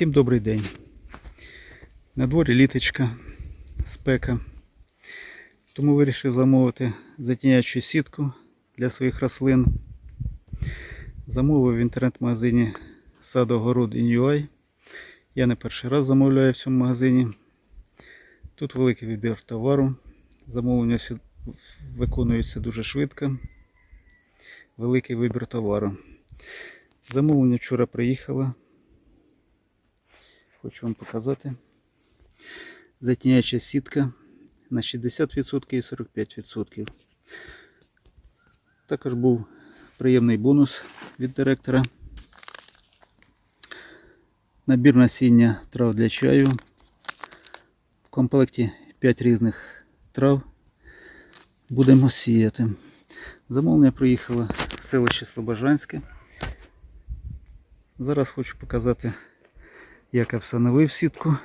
Всім добрий день. На дворі літочка, спека. Тому вирішив замовити затінячу сітку для своїх рослин. Замовив в інтернет-магазині Садогород UI. Я не перший раз замовляю в цьому магазині. Тут великий вибір товару. Замовлення виконується дуже швидко. Великий вибір товару. Замовлення вчора приїхало. Хочу вам показати. Затіняюча сітка на 60% і 45%. Також був приємний бонус від директора. Набір насіння трав для чаю. В комплекті 5 різних трав. Будемо сіяти. Замовлення приїхало в селище Слобожанське. Зараз хочу показати, як я встановив сітку.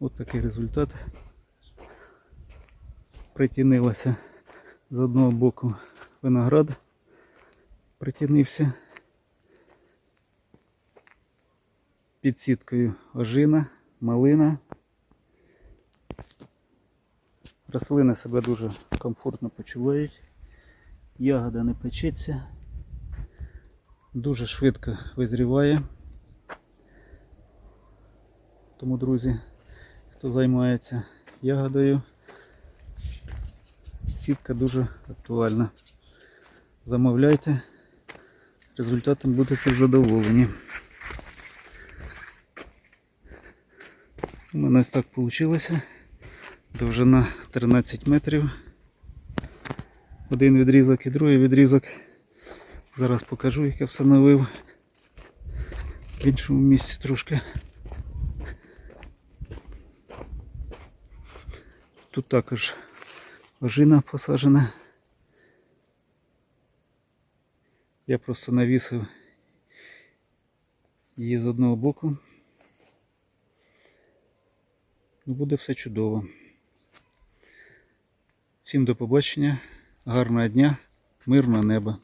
Ось такий результат. Притінилося з одного боку виноград, притінився. Під сіткою ожина, малина. Рослини себе дуже комфортно почувають. Ягода не печеться. Дуже швидко визріває. Тому, друзі, хто займається ягодою, сітка дуже актуальна. Замовляйте, результатом будете задоволені. У мене ось так вийшло. Довжина 13 метрів. Один відрізок і другий відрізок. Зараз покажу, як я встановив в іншому місці трошки. Тут також ожина посаджена. Я просто навісив її з одного боку. Ну, буде все чудово. Всім до побачення, гарного дня, мирного неба.